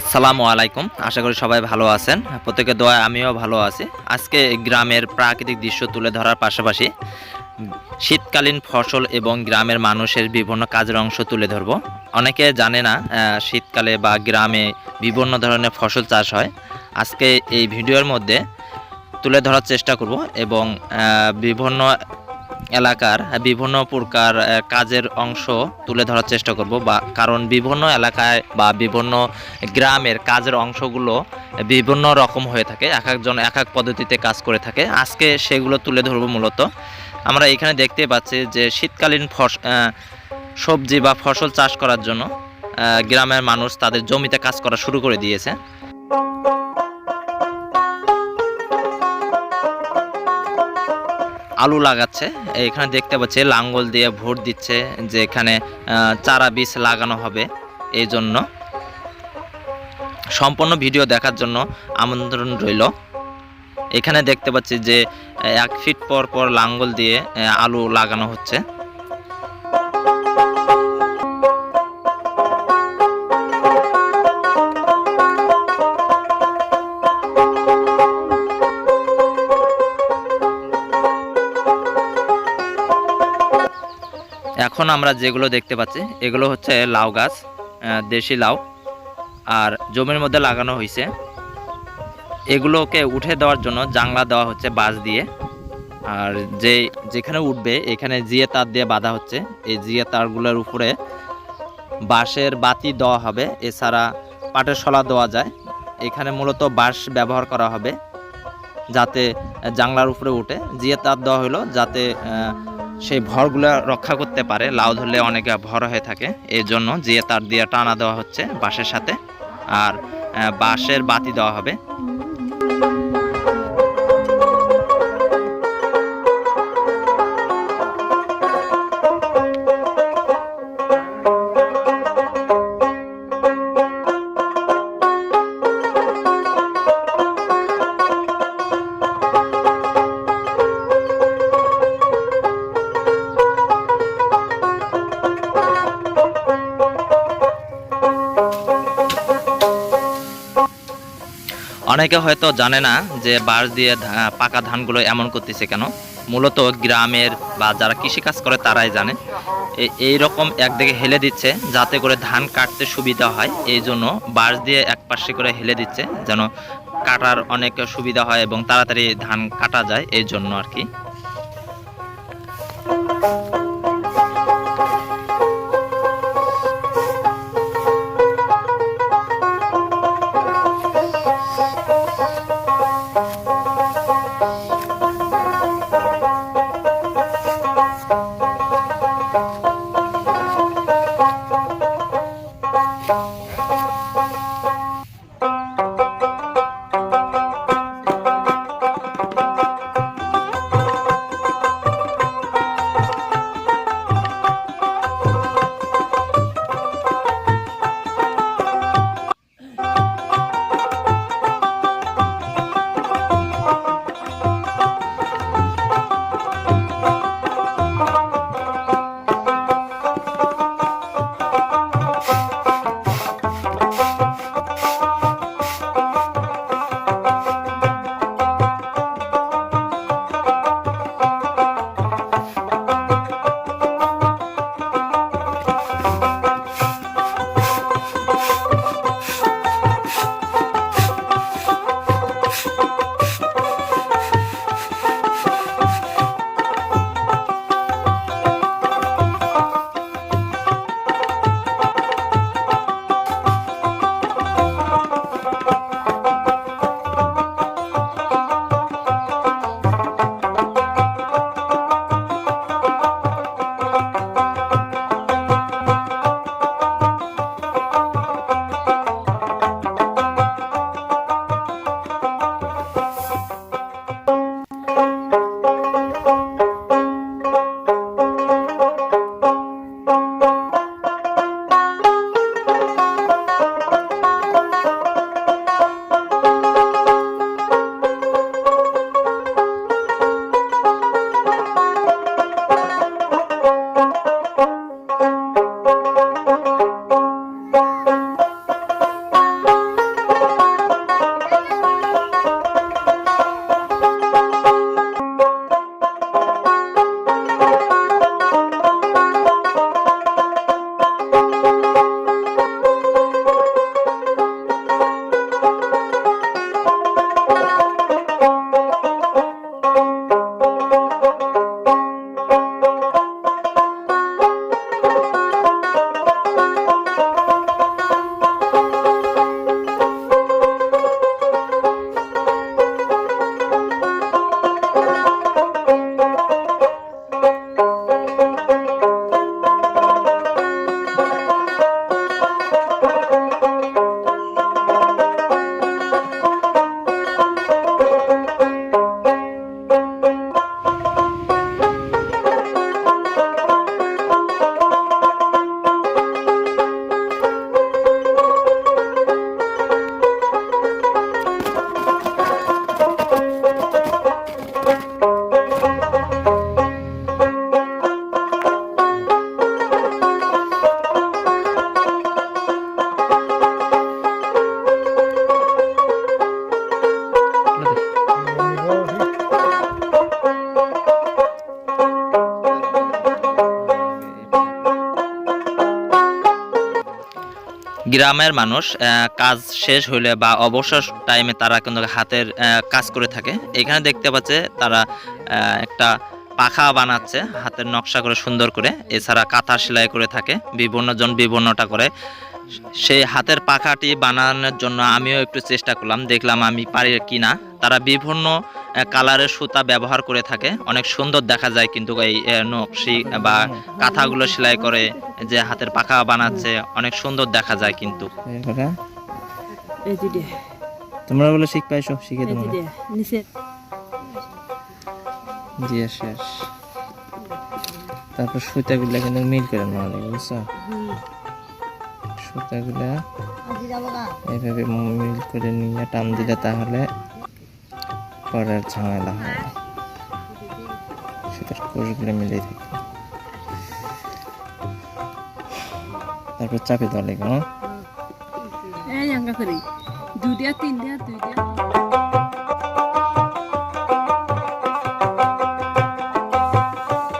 আসসালামু আলাইকুম। আশা করি সবাই ভালো আছেন। প্রত্যেকের দোয়া আমিও ভালো আছি। আজকে গ্রামের প্রাকৃতিক দৃশ্য তুলে ধরার পাশাপাশি শীতকালীন ফসল এবং গ্রামের মানুষের বিভিন্ন কাজের অংশ তুলে ধরব। অনেকে জানে না শীতকালে বা গ্রামে বিভিন্ন ধরনের ফসল চাষ হয়। আজকে এই ভিডিওর মধ্যে তুলে ধরার চেষ্টা করব এবং বিভিন্ন এলাকার বিভিন্ন প্রকার কাজের অংশ তুলে ধরার চেষ্টা করব বা কারণ বিভিন্ন এলাকায় বা বিভিন্ন গ্রামের কাজের অংশগুলো বিভিন্ন রকম হয়ে থাকে, এক একজন এক এক পদ্ধতিতে কাজ করে থাকে। আজকে সেগুলো তুলে ধরবো মূলত। আমরা এখানে দেখতে পাচ্ছি যে শীতকালীন ফস সবজি বা ফসল চাষ করার জন্য গ্রামের মানুষ তাদের জমিতে কাজ করা শুরু করে দিয়েছে। আলু লাগাচ্ছে। এখানে দেখতে পাচ্ছি লাঙ্গল দিয়ে ভোট দিচ্ছে যে এখানে চারা বীজ লাগানো হবে এই জন্য সম্পূর্ণ ভিডিও দেখার জন্য আমন্ত্রণ রইল। এখানে দেখতে পাচ্ছি যে এক ফিট পর পর লাঙ্গল দিয়ে আলু লাগানো হচ্ছে। এখন আমরা যেগুলো দেখতে পাচ্ছি, এগুলো হচ্ছে লাউ গাছ দেশি লাউ, আর জমির মধ্যে লাগানো হয়েছে এগুলোকে উঠে দেওয়ার জন্য জাংলা দেওয়া হচ্ছে বাঁশ দিয়ে। আর যে, যেখানে উঠবে, এখানে জিয়ে তার দিয়ে বাঁধা হচ্ছে। এই জিয়ে তারগুলোর উপরে বাঁশের বাতি দেওয়া হবে, এছাড়া পাটের শলা দেওয়া যায়। এখানে মূলত বাঁশ ব্যবহার করা হবে, যাতে জাংলার উপরে উঠে। জিয়ে তার দেওয়া হলো যাতে সেই ভরগুলা রক্ষা করতে পারে। লাউ ধরলে অনেকে ভর হয়ে থাকে। এর জন্য যে তার দিয়ে টানা দেওয়া হচ্ছে বাঁশের সাথে। আর বাঁশের বাতি দেওয়া হবে। অনেকে হয়তো জানে না যে বাঁশ দিয়ে পাকা ধানগুলো এমন করতেছে কেন? মূলত গ্রামের বা যারা কৃষিকাজ করে তারাই জানে। এই রকম একদিকে হেলে দিচ্ছে যাতে করে ধান কাটতে সুবিধা হয়, এই জন্য বাঁশ দিয়ে এক পাশে করে হেলে দিচ্ছে যেন কাটার অনেক সুবিধা হয় এবং তাড়াতাড়ি ধান কাটা যায়, এই জন্য আর কি। গ্রামের মানুষ কাজ শেষ হলে বা অবসর টাইমে তারা কিন্তু হাতের কাজ করে থাকে। এখানে দেখতে পাচ্ছে তারা একটা পাখা বানাচ্ছে, হাতের নকশা করে সুন্দর করে। এছাড়া কাঁথা সেলাই করে থাকে, বিভিন্ন জন বিভিন্নটা করে। সেই হাতের পাখাটি বানানোর জন্য আমিও একটু চেষ্টা করলাম, দেখলাম আমি পারি কি না তারা বিভিন্ন কালারের সুতা ব্যবহার করে থাকে। অনেক সুন্দর দেখা যায় কিন্তু এই নকশি বা কাঁথাগুলো সেলাই করে যে হাতের পাখা বানাচ্ছে অনেক সুন্দর দেখা যায় কিন্তু। তোমরা বলে শিখ পাইছো শিখে তোমরা দে শেষ তারপর সুতাগুলা কিন্তু মিল করে নেওয়া লাগে বুঝছ? সুতাগুলা এইভাবে মিল করে নিয়ে টান দিলে তাহলে পরের ঝামেলা হয়। সুতার কোষগুলো মিলে থাকে। তারপর চাপে দলে কেন দুইটা তিনটা দুইটা।